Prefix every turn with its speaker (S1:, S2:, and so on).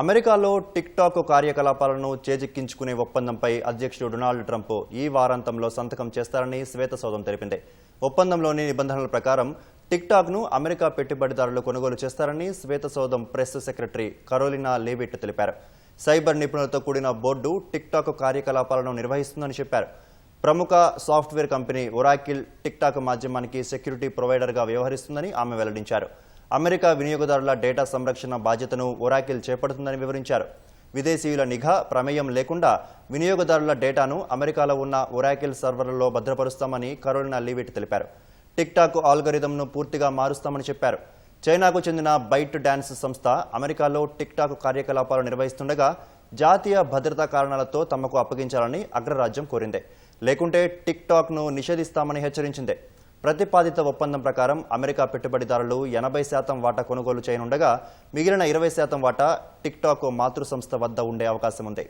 S1: అమెరికాలో tick talk కార్యకలాపాలను చేజిక్కించుకునే ఒప్పందంపై అధ్యక్షుడు డొనాల్డ్ ట్రంప్ ఈ వారాంతంలో సంతకం చేస్తారని శ్వేత సౌధం తెలిపింది. ఒప్పందంలోని నిబంధనల ప్రకారం టిక్ టాక్ను అమెరికా పెట్టుబడిదారులు కొనుగోలు చేస్తారని శ్వేత సౌధం ప్రెస్ సెక్రటరీ కరోలినా లేవిట్ తెలిపారు. సైబర్ నిపుణులతో కూడిన బోర్డు టిక్ టాక్ కార్యకలాపాలను నిర్వహిస్తుందని చెప్పారు. ప్రముఖ software company Oracle TikTok మాధ్యమానికి సెక్యూరిటీ ప్రొవైడర్గా వ్యవహరిస్తుందని ఆమె వెల్లడించారు. అమెరికా వినియోగదారుల డేటా సంరక్షణ బాధ్యతను ఒరాకిల్ చేపడుతుందని వివరించారు. విదేశీయుల నిఘా ప్రమేయం లేకుండా వినియోగదారుల డేటాను అమెరికాలో ఉన్న ఒరాకిల్ సర్వర్లలో భద్రపరుస్తామని కరోలినా లీవిట్ తెలిపారు. టిక్ టాక్ ఆల్గరిథంను పూర్తిగా మారుస్తామని చెప్పారు. చైనాకు చెందిన బైట్ డాన్స్ సంస్థ అమెరికాలో టిక్ టాక్ కార్యకలాపాలు నిర్వహిస్తుండగా జాతీయ భద్రతా కారణాలతో తమకు అప్పగించాలని అగ్రరాజ్యం కోరింది. లేకుంటే టిక్ టాక్ను నిషేధిస్తామని హెచ్చరించింది. ప్రతిపాదిత ఒప్పందం ప్రకారం అమెరికా పెట్టుబడిదారులు ఎనభై శాతం వాటా కొనుగోలు చేయనుండగా మిగిలిన ఇరవై శాతం వాటా టిక్టాక్ మాతృ సంస్థ వద్ద ఉండే అవకాశం ఉంది